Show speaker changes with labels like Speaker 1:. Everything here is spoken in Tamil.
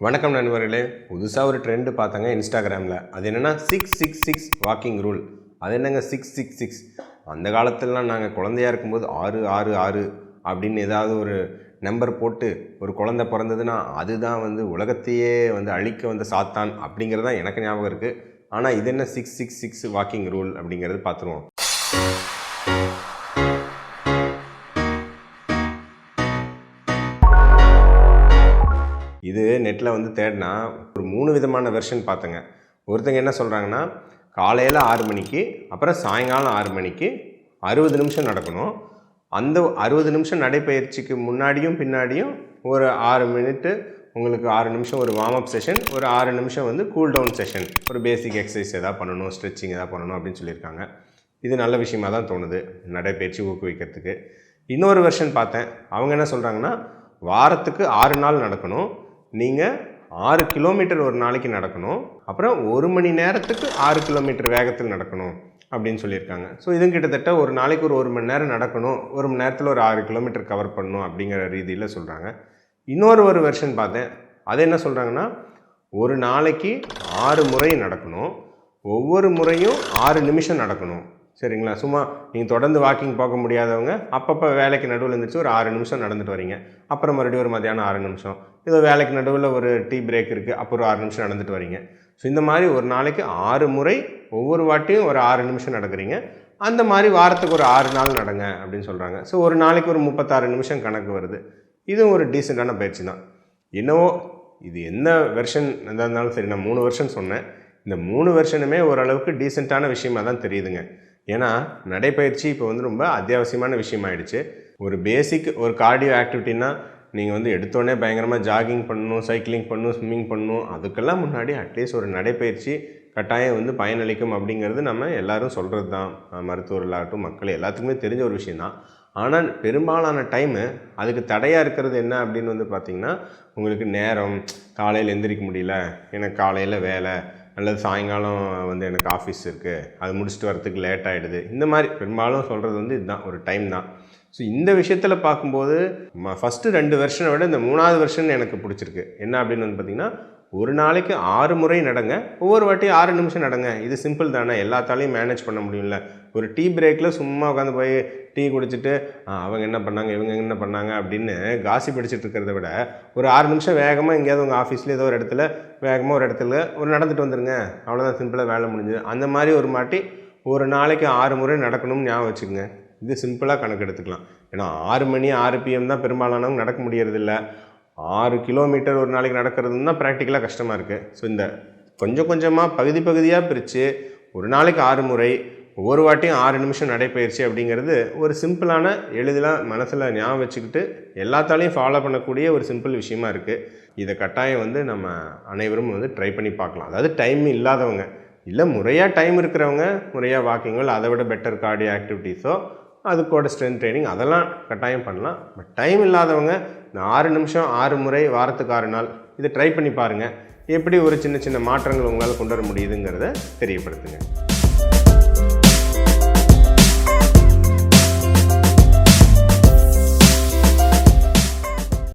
Speaker 1: வணக்கம் நண்பர்களே. புதுசாக ஒரு ட்ரெண்டு பார்த்தாங்க இன்ஸ்டாகிராமில் அது என்னென்னா six six six walking rule அது என்னங்க சிக்ஸ் சிக்ஸ் சிக்ஸ் அந்த காலத்துலலாம் நாங்கள் குழந்தையா இருக்கும்போது ஆறு ஆறு ஆறு அப்படின்னு ஏதாவது ஒரு நம்பர் போட்டு ஒரு குழந்த பிறந்ததுன்னா அதுதான் வந்து உலகத்தையே வந்து அழிக்க வந்த சாத்தான் அப்படிங்கிறது தான் எனக்கு ஞாபகம் இருக்குது ஆனால் இது என்ன six six six walking rule அப்படிங்கிறது பார்த்துருவோம். இது நெட்டில் வந்து தேடினா ஒரு மூணு விதமான வெர்ஷன் பார்த்தேங்க ஒருத்தங்க என்ன சொல்கிறாங்கன்னா காலையில் ஆறு மணிக்கு அப்புறம் சாயங்காலம் ஆறு மணிக்கு அறுபது நிமிஷம் நடக்கணும். அந்த அறுபது நிமிஷம் நடைப்பயிற்சிக்கு முன்னாடியும் பின்னாடியும் ஒரு ஆறு மினிட்டு உங்களுக்கு ஆறு நிமிஷம் ஒரு வார்ம் அப் செஷன் ஒரு ஆறு நிமிஷம் வந்து கூல் டவுன் செஷன் ஒரு பேசிக் எக்ஸசைஸ் எதாவது பண்ணணும் ஸ்ட்ரெச்சிங் எதாவது பண்ணணும் அப்படின்னு சொல்லியிருக்காங்க. இது நல்ல விஷயமா தான் தோணுது நடைப்பயிற்சி ஊக்குவிக்கிறதுக்கு. இன்னொரு வெர்ஷன் பார்த்தேன். அவங்க என்ன சொல்கிறாங்கன்னா வாரத்துக்கு ஆறு நாள் நடக்கணும். நீங்கள் ஆறு கிலோமீட்டர் ஒரு நாளைக்கு நடக்கணும். அப்புறம் ஒரு மணி நேரத்துக்கு ஆறு கிலோமீட்டர் வேகத்தில் நடக்கணும் அப்படின்னு சொல்லியிருக்காங்க. ஸோ இதுவும் கிட்டத்தட்ட ஒரு நாளைக்கு ஒரு ஒரு மணி நேரம் நடக்கணும். ஒரு மணி நேரத்தில் ஒரு ஆறு கிலோமீட்டர் கவர் பண்ணணும் அப்படிங்கிற ரீதியில் சொல்கிறாங்க இன்னொரு ஒரு வெர்ஷன் பார்த்தேன். அது என்ன சொல்கிறாங்கன்னா ஒரு நாளைக்கு ஆறு முறை நடக்கணும். ஒவ்வொரு முறையும் ஆறு நிமிஷம் நடக்கணும். சரிங்களா? சும்மா நீங்கள் தொடர்ந்து வாக்கிங் போக முடியாதவங்க அப்பப்போ வேலைக்கு நடுவில் இருந்துச்சு ஒரு ஆறு நிமிஷம் நடந்துட்டு வரீங்க. அப்புறம் மறுபடியும் ஒரு மத்தியானம் ஆறு நிமிஷம். ஏதோ வேலைக்கு நடுவில் ஒரு டீ பிரேக் இருக்குது அப்புறம் ஒரு ஆறு நிமிஷம் நடந்துட்டு வரீங்க. ஸோ இந்த மாதிரி ஒரு நாளைக்கு ஆறு முறை ஒவ்வொரு வாட்டியும் ஒரு ஆறு நிமிஷம் நடக்கிறீங்க. அந்த மாதிரி வாரத்துக்கு ஒரு ஆறு நாள் நடங்க அப்படின்னு சொல்கிறாங்க ஸோ ஒரு நாளைக்கு ஒரு முப்பத்தாறு நிமிஷம் கணக்கு வருது. இதுவும் ஒரு டீசெண்டான பயிற்சி தான். என்னவோ இது என்ன வெர்ஷன் எதாக இருந்தாலும் சரி நான் மூணு வருஷம் சொன்னேன். இந்த மூணு வெர்ஷனுமே ஓரளவுக்கு டீசெண்டான விஷயமா தான் தெரியுதுங்க. ஏன்னா நடைப்பயிற்சி இப்போ வந்து ரொம்ப அத்தியாவசியமான விஷயமாயிடுச்சு. ஒரு பேசிக் ஒரு கார்டியோ ஆக்டிவிட்டின்னா நீங்கள் வந்து எடுத்தோடனே பயங்கரமாக ஜாகிங் பண்ணணும் சைக்கிளிங் பண்ணணும் ஸ்விம்மிங் பண்ணணும் அதுக்கெல்லாம் முன்னாடி அட்லீஸ்ட் ஒரு நடைப்பயிற்சி கட்டாயம் வந்து பயனளிக்கும் அப்படிங்கிறது நம்ம எல்லாரும் சொல்கிறது தான் அஹ் மருத்துவர்களாகட்டும் மக்கள் எல்லாத்துக்குமே தெரிஞ்ச ஒரு விஷயந்தான் ஆனால் பெரும்பாலான டைமு அதுக்கு தடையாக இருக்கிறது என்ன அப்படின்னு வந்து பார்த்திங்கன்னா உங்களுக்கு நேரம் காலையில் எந்திரிக்க முடியல எனக்கு காலையில் வேலை அல்லது சாயங்காலம் வந்து எனக்கு ஆஃபீஸ் இருக்குது அது முடிச்சுட்டு வரத்துக்கு லேட் ஆகிடுது இந்த மாதிரி பெரும்பாலும் சொல்கிறது வந்து இதுதான் ஒரு டைம் தான். ஸோ இந்த விஷயத்தில் பார்க்கும்போது ஃபஸ்ட்டு ரெண்டு வருஷனை விட இந்த மூணாவது வருஷன் எனக்கு பிடிச்சிருக்கு. என்ன அப்படின்னு வந்து பார்த்திங்கன்னா ஒரு நாளைக்கு ஆறு முறை நடங்க ஒவ்வொரு வாட்டி ஆறு நிமிஷம் நடங்க. இது சிம்பிள் தானே. எல்லாத்தாலையும் மேனேஜ் பண்ண முடியும்ல. ஒரு டீ பிரேக்கில் சும்மா உட்காந்து போய் டீ குடிச்சிட்டு அவங்க என்ன பண்ணாங்க இவங்க என்ன பண்ணாங்க? அப்படின்னு காசி படிச்சுட்டு இருக்கிறத விட ஒரு ஆறு நிமிஷம் வேகமாக எங்கேயாவது உங்கள் ஆஃபீஸில் ஏதோ ஒரு இடத்துல வேகமாக ஒரு இடத்துல ஒரு நடந்துட்டு வந்துடுங்க அவ்வளோதான் சிம்பிளாக வேலை முடிஞ்சுது. அந்த மாதிரி ஒரு மாட்டி ஒரு நாளைக்கு ஆறு முறை நடக்கணும்னு ஞாபகம் வச்சுக்கோங்க. இது சிம்பிளாக கணக்கு எடுத்துக்கலாம் ஏன்னா ஆறு மணி ஆறு பிஎம் தான் பெரும்பாலானவங்க நடக்க முடியறதில்ல. ஆறு கிலோமீட்டர் ஒரு நாளைக்கு நடக்கிறதுன்னு தான் ப்ராக்டிக்கலாக கஷ்டமாக இருக்குது ஸோ இந்த கொஞ்சம் கொஞ்சமாக பகுதி பகுதியாக பிரித்து ஒரு நாளைக்கு ஆறு முறை ஒவ்வொரு வாட்டியும் ஆறு நிமிஷம் நடைப்பயிற்சி அப்படிங்கிறது ஒரு சிம்பிளான எளிதில் மனசில் ஞாபகம் வச்சுக்கிட்டு எல்லாத்தாலையும் ஃபாலோ பண்ணக்கூடிய ஒரு சிம்பிள் விஷயமா இருக்குது இதை கட்டாயம் வந்து நம்ம அனைவரும் வந்து ட்ரை பண்ணி பார்க்கலாம். அதாவது டைம் இல்லாதவங்க இல்லை முறையாக டைம் இருக்கிறவங்க முறையாக வாக்கிங்கோ இல்லை அதை விட பெட்டர் கார்டியோ ஆக்டிவிட்டீஸோ அது கூட ஸ்ட்ரென்த் ட்ரைனிங் அதெல்லாம் கட்டாயம் பண்ணலாம். பட் டைம் இல்லாதவங்க இந்த ஆறு நிமிஷம் ஆறு முறை வாரத்துக்கு ஆறு நாள் இதை ட்ரை பண்ணி பாருங்கள் எப்படி ஒரு சின்ன சின்ன மாற்றங்கள் உங்களால் கொண்டு வர முடியுதுங்கிறத தெரியப்படுத்துங்க.